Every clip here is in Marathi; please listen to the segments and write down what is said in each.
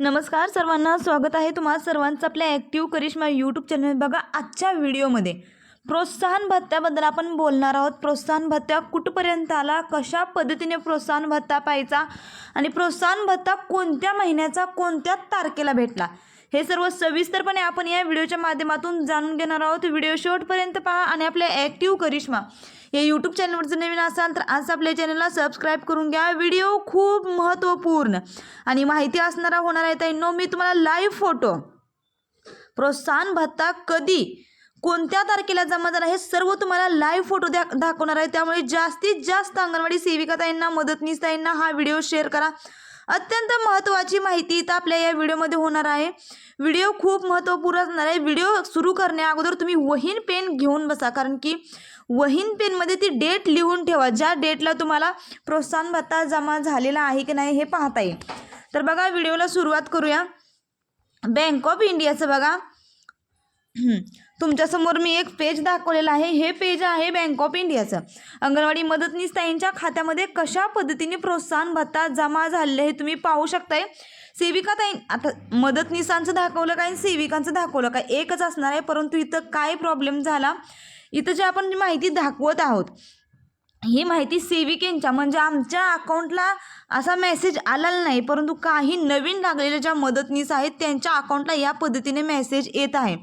नमस्कार सर्वांना स्वागत आहे तुम्हाला सर्वांचं आपल्या ॲक्टिव्ह करिश्मा यूट्यूब चॅनल बघा आजच्या व्हिडिओमध्ये प्रोत्साहन भत्त्याबद्दल आपण बोलणार आहोत. प्रोत्साहन भत्ता कुठपर्यंत आला कशा पद्धतीने प्रोत्साहन भत्ता पाहायचा आणि प्रोत्साहन भत्ता कोणत्या महिन्याचा कोणत्या तारखेला भेटला? हे सर्व सविस्तरपणे आपण या व्हिडिओच्या माध्यमातून जाणून घेणार आहोत. व्हिडिओ शेवटपर्यंत पहा आणि आपल्या ॲक्टिव्ह करिश्मा या यूट्यूब चॅनलवर जर नवीन असाल तर आज आपल्या चॅनलला सबस्क्राईब करून घ्या. व्हिडिओ खूप महत्त्वपूर्ण आणि माहिती असणारा होणार आहे ताईंनो मी तुम्हाला लाईव्ह फोटो प्रोत्साहन भत्ता कधी कोणत्या तारखेला जमा झाला हे सर्व तुम्हाला लाईव्ह फोटो द्या दाखवणार आहे. त्यामुळे जास्तीत जास्त अंगणवाडी सेविका ताईंना मदतनीस ताईंना हा व्हिडिओ शेअर करा. अत्यंत महत्त्वाची माहिती इथं आपल्या या व्हिडिओमध्ये होणार आहे. व्हिडिओ खूप महत्त्वपूर्ण असणार आहे. व्हिडिओ सुरू करण्या अगोदर तुम्ही वहीन पेन घेऊन बसा. कारण की वहीन पेनमध्ये ती डेट लिहून ठेवा. ज्या डेटला तुम्हाला प्रोत्साहन भत्ता जमा झालेला आहे की नाही हे पाहता येईल. तर बघा व्हिडिओला सुरुवात करूया. बँक ऑफ इंडियाचं बघा. तुमच्यासमोर मी एक पेज दाखवलेलं आहे. हे पेज आहे बँक ऑफ इंडियाचं अंगणवाडी मदतनीस ताईंच्या खात्यामध्ये कशा पद्धतीने प्रोत्साहन भत्ता जमा झाले हे तुम्ही पाहू शकताय. सेविका ताई आता मदतनीसांचं दाखवलं काय आणि सेविकांचं दाखवलं काय? एकच असणार आहे परंतु इथं काय प्रॉब्लेम झाला? इथं जे आपण माहिती दाखवत आहोत ही माहिती सेविकेंच्या म्हणजे आमच्या अकाउंटला असा मेसेज आलेला नाही परंतु काही नवीन लागलेल्या ज्या मदतनीस आहेत त्यांच्या अकाउंटला या पद्धतीने मेसेज येत आहे.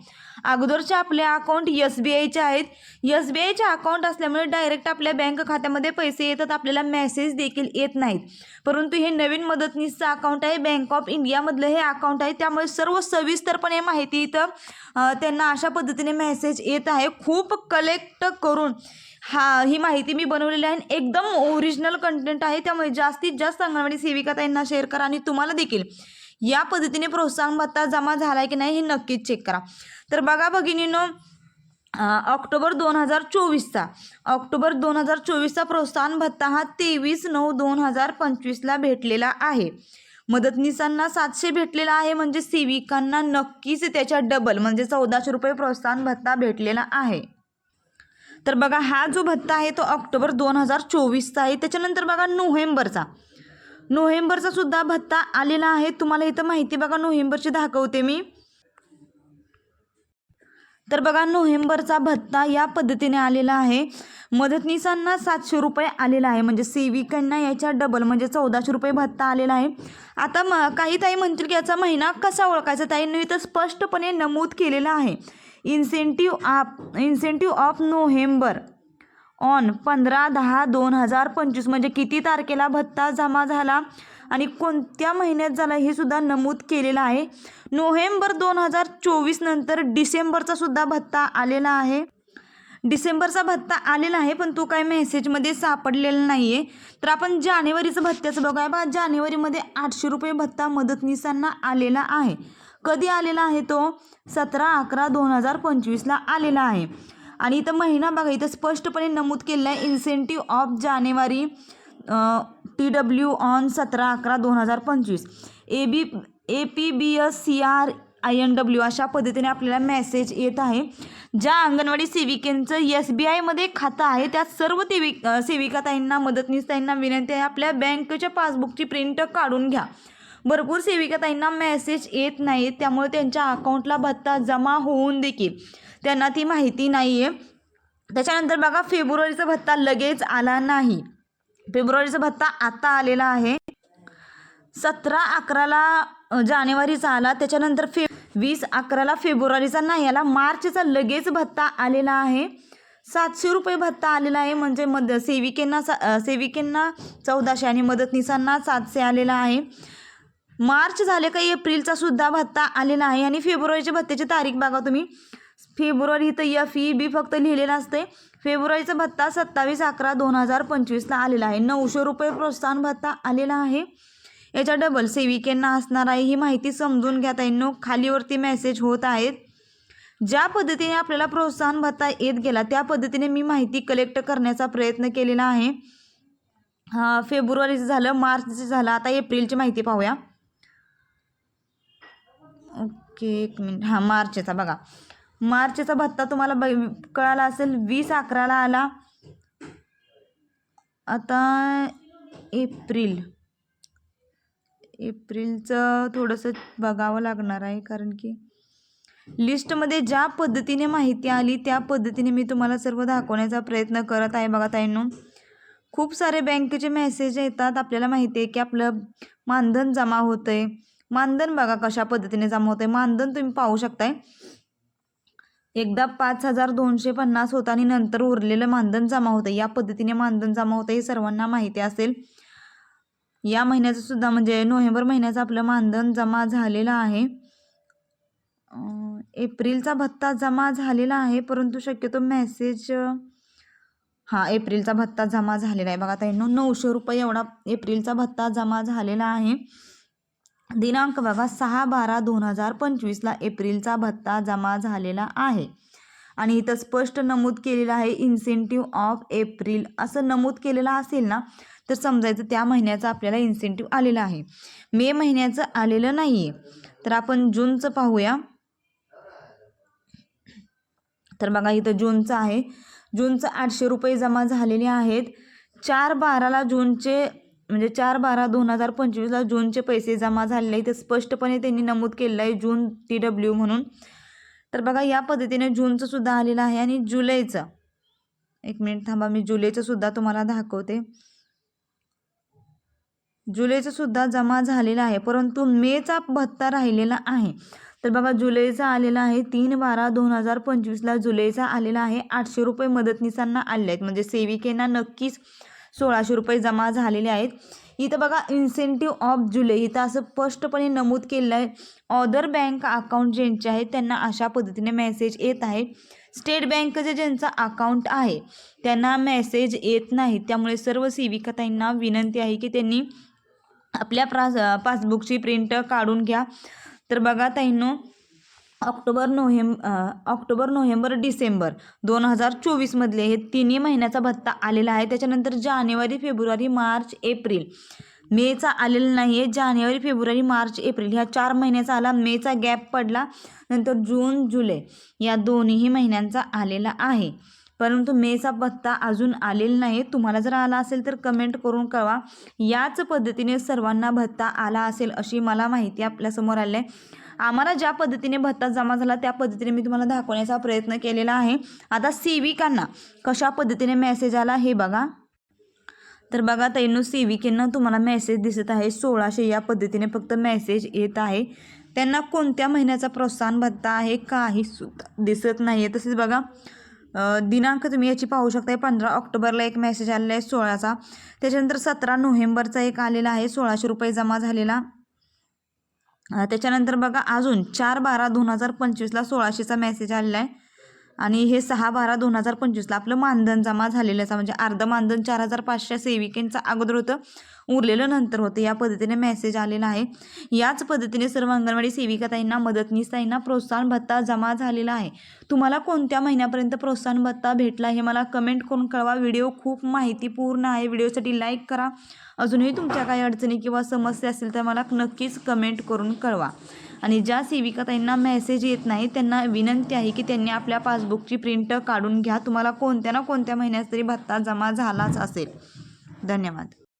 अगोदरचे आपले अकाउंट एस बी आयचे आहेत. एस बी आयचे अकाउंट असल्यामुळे डायरेक्ट आपल्या बँक खात्यामध्ये पैसे येतात आपल्याला मेसेज देखील येत नाहीत. परंतु हे नवीन मदतनीसचं अकाउंट आहे बँक ऑफ इंडियामधलं हे अकाउंट आहे. त्यामुळे सर्व सविस्तरपणे माहिती इथं त्यांना अशा पद्धतीने मेसेज येत आहे. खूप कलेक्ट करून हा ही माहिती मी बनवलेली आहे. आणि एकदम ओरिजिनल कंटेंट आहे. त्यामुळे जास्तीत जास्त अंगणवाडी सेविका त्यांना शेअर करा आणि तुम्हाला देखील या पद्धतीने प्रोत्साहन भत्ता जमा झाला आहे की नाही हे नक्कीच चेक करा. तर बघा भगिनीनो ऑक्टोबर दोन हजार चोवीसचा. ऑक्टोबर दोन हजार चोवीसचा प्रोत्साहन भत्ता हा तेवीस नऊ दोन हजार पंचवीसला भेटलेला आहे. मदतनीसांना सातशे भेटलेला आहे म्हणजे सेविकांना नक्कीच त्याच्या डबल म्हणजे चौदाशे रुपये प्रोत्साहन भत्ता भेटलेला आहे. तर बघा हा जो भत्ता आहे तो ऑक्टोबर दोन हजार चोवीसचा आहे. त्याच्यानंतर बघा नोव्हेंबरचा. नोव्हेंबरचा सुद्धा भत्ता आलेला आहे. तुम्हाला इथं माहिती बघा नोव्हेंबरची दाखवते मी. तर बघा नोव्हेंबरचा भत्ता या पद्धतीने आलेला आहे. मदतनीसांना सातशे रुपये आलेला आहे. म्हणजे सेविकांना याच्या डबल म्हणजे चौदाशे रुपये भत्ता आलेला आहे. आता म काही ताई म्हणतील की याचा महिना कसा ओळखायचा? ताईंनी इथं स्पष्टपणे नमूद केलेला आहे. इन्सेंटिव्ह आप इन्सेंटिव्ह ऑफ नोव्हेंबर ऑन पंधरा दहा दोन हजार पंचवीस म्हणजे किती तारखेला भत्ता जमा झाला आणि कोणत्या महिन्यात झाला हे सुद्धा नमूद केलेलं आहे. नोव्हेंबर दोन हजार चोवीस नंतर डिसेंबरचा सुद्धा भत्ता आलेला आहे. डिसेंबरचा भत्ता आलेला आहे पण तो काय मेसेजमध्ये सापडलेला नाही आहे तर आपण जानेवारीचं भत्त्याचं बघूया. बा जानेवारीमध्ये आठशे रुपये भत्ता मदतनीसांना आलेला आहे. कधी आलेला आहे तो? सतरा अकरा दोन हजार पंचवीसला आलेला आहे. आणि इथं महिना बघा इथं स्पष्टपणे नमूद केलेलं आहे इन्सेंटिव्ह ऑफ जानेवारी टी डब्ल्यू ऑन सतरा अकरा दोन हजार पंचवीस. A B A P B S C R I N W अशा पद्धतीने आपल्याला मेसेज येत आहे. ज्या अंगणवाडी सेविकेंचं एस बी आयमध्ये खातं आहे त्या सर्व सेवि सेविकाताईंना सेविका ताईंना मदतनीस ताईंना विनंती आहे आपल्या बँकेच्या पासबुकची प्रिंट काढून घ्या. भरपूर सेविका ताईंना मेसेज येत नाहीत त्यामुळे त्यांच्या अकाउंटला भत्ता जमा होऊन देखील. त्यांना ती माहिती नाही आहे त्याच्यानंतर बघा फेब्रुवारीचा भत्ता लगेच आला नाही. फेब्रुवारीचा भत्ता आता आलेला आहे. सतरा अकराला जानेवारीचा आला. त्याच्यानंतर फे वीस अकराला फेब्रुवारीचा नाही आला मार्चचा लगेच भत्ता आलेला आहे. सातशे रुपये भत्ता आलेला आहे म्हणजे मद सेविकेंना सा सेविकेंना चौदाशे आणि मदतनीसांना सातशे आलेला आहे. मार्च झाले का एप्रिलचा सुद्धा भत्ता आलेला आहे. आणि फेब्रुवारीच्या भत्त्याची तारीख बघा तुम्ही. फेब्रुवारी इथं एफ ई बी फक्त लिहिलेलं असते फेब्रुवारीचा भत्ता सत्तावीस अकरा दोन हजार पंचवीसला आलेला आहे. नऊशे रुपये प्रोत्साहन भत्ता आलेला आहे. याच्या डबल सेविकेंना असणार आहे ही माहिती समजून घ्या ताईंनो. खालीवरती मेसेज होत आहेत. ज्या पद्धतीने आपल्याला प्रोत्साहन भत्ता येत गेला त्या पद्धतीने मी माहिती कलेक्ट करण्याचा प्रयत्न केलेला आहे. फेब्रुवारीचं झालं मार्चचं झालं. आता एप्रिलची माहिती पाहूया. ओके एक मिनिट. हां मार्चचा बघा. मार्चचा भत्ता तुम्हाला ब कळाला असेल वीस अकराला आला. आता एप्रिल. एप्रिलचं थोडंसं बघावं लागणार आहे कारण की लिस्टमध्ये ज्या पद्धतीने माहिती आली त्या पद्धतीने मी तुम्हाला सर्व दाखवण्याचा प्रयत्न करत आहे बघा ताईनो. खूप सारे बँकेचे मेसेज येतात आपल्याला माहिती आहे की आपलं मानधन जमा होतं आहे मानधन बघा कशा पद्धतीने जमा होतं आहे मानधन तुम्ही पाहू शकताय. एकदा पाच हजार दोनशे पन्नास होतं आणि नंतर उरलेलं मानधन जमा होतं. या पद्धतीने मानधन जमा होतं हे सर्वांना माहिती असेल. या महिन्याचं सुद्धा म्हणजे नोव्हेंबर महिन्याचं आपलं मानधन जमा झालेलं आहे. एप्रिलचा भत्ता जमा झालेला आहे परंतु शक्यतो मेसेज हां एप्रिलचा भत्ता जमा झालेला आहे. बघा ताईंनो नऊशे रुपये एवढा एप्रिलचा भत्ता जमा झालेला आहे. दिनांक बघा सहा बारा दोन हजार पंचवीसला एप्रिलचा भत्ता जमा झालेला आहे. आणि इथं स्पष्ट नमूद केलेलं आहे इन्सेंटिव्ह ऑफ एप्रिल असं नमूद केलेलं असेल ना तर समजायचं त्या महिन्याचं आपल्याला इन्सेंटिव्ह आलेलं आहे. मे महिन्याचं आलेलं नाही आहे तर आपण जूनचं पाहूया. तर बघा इथं जूनचं आहे. जूनचं आठशे रुपये जमा झालेले आहेत. चार बाराला जूनचे म्हणजे चार बारा दोन हजार पंचवीसला जूनचे पैसे जमा झालेले आहेत. ते स्पष्टपणे त्यांनी नमूद केलेलं आहे जून टी डब्ल्यू म्हणून. तर बघा या पद्धतीने जूनचं सुद्धा आलेलं आहे आणि जुलैचं. एक मिनिट थांबा मी जुलैचं सुद्धा तुम्हाला दाखवते. जुलैचं सुद्धा जमा झालेलं आहे परंतु मेचा भत्ता राहिलेला आहे. तर बघा जुलैचा आलेला आहे तीन बारा दोन हजार पंचवीसला. जुलैचा आलेला आहे आठशे रुपये मदतनीसांना आले आहेत. म्हणजे सेविकेना नक्कीच सोळाशे रुपये जमा झालेले आहेत. इथं बघा इन्सेंटिव्ह ऑफ जुलै. इथं असं स्पष्टपणे नमूद केलेलं आहे. ऑदर बँक अकाउंट ज्यांचे आहेत त्यांना अशा पद्धतीने मेसेज येत आहे. स्टेट बँकचे ज्यांचं अकाउंट आहे त्यांना मेसेज येत नाही. त्यामुळे सर्व सेविकाताईंना विनंती आहे की त्यांनी आपल्या प्रा पासबुकची प्रिंट काढून घ्या. तर बघा ताईंनो October November October November December दोन हजार चोवीसमधले हे तिन्ही महिन्याचा भत्ता आलेला आहे. त्याच्यानंतर जानेवारी फेब्रुवारी मार्च एप्रिल. मेचा आलेला नाही आहे जानेवारी फेब्रुवारी मार्च एप्रिल ह्या चार महिन्याचा आला. मेचा गॅप पडला. नंतर जून जुलै या दोन्ही महिन्यांचा आलेला आहे. परंतु मेचा पत्ता अजून आलेला नाही तुम्हाला जर आला असेल तर कमेंट करून कळवा. याच पद्धतीने सर्वांना भत्ता आला असेल अशी मला माहिती आपल्यासमोर आली आहे आम्हाला ज्या पद्धतीने भत्ता जमा झाला त्या पद्धतीने मी तुम्हाला दाखवण्याचा प्रयत्न केलेला आहे. आता सेविकांना कशा पद्धतीने मेसेज आला हे बघा. तर बघा तैनू सेविकेंना तुम्हाला मेसेज दिसत आहे. सोळाशे या पद्धतीने फक्त मेसेज येत आहे. त्यांना कोणत्या महिन्याचा प्रोत्साहन भत्ता आहे? काही सुद्धा दिसत नाही आहे तसेच बघा दिनांक तुम्ही याची पाहू शकता पंधरा ऑक्टोबरला एक मेसेज आलेला आहे सोळाचा. त्याच्यानंतर सतरा नोव्हेंबरचा एक आलेला आहे. सोळाशे रुपये जमा झालेला. त्याच्यानंतर बघा अजून चार बारा दोन हजार पंचवीसला सोळाशेचा मेसेज आलेला आहे. आणि हे सहा बारा दोन हजार पंचवीसला आपलं मानधन जमा झालेलं असं म्हणजे अर्धं मानधन चार हजार पाचशे सेविकेंचं अगोदर होतं. उरलेलं नंतर होतं. या पद्धतीने मेसेज आलेला आहे. याच पद्धतीने सर्व अंगणवाडी सेविकाताईंना मदतनीसताईंना प्रोत्साहन भत्ता जमा झालेला आहे. तुम्हाला कोणत्या महिन्यापर्यंत प्रोत्साहन भत्ता भेटला हे मला कमेंट करून कळवा. व्हिडिओ खूप माहितीपूर्ण आहे. व्हिडिओसाठी लाईक करा. अजूनही तुमच्या काही अडचणी किंवा समस्या असतील तर मला नक्कीच कमेंट करून कळवा. आणि ज्या सेविकाताईंना मेसेज येत नाही त्यांना विनंती आहे की त्यांनी आपल्या पासबुकची प्रिंट काढून घ्या. तुम्हाला कोणत्या ना कोणत्या महिन्यात तरी भत्ता जमा झालाच असेल. धन्यवाद.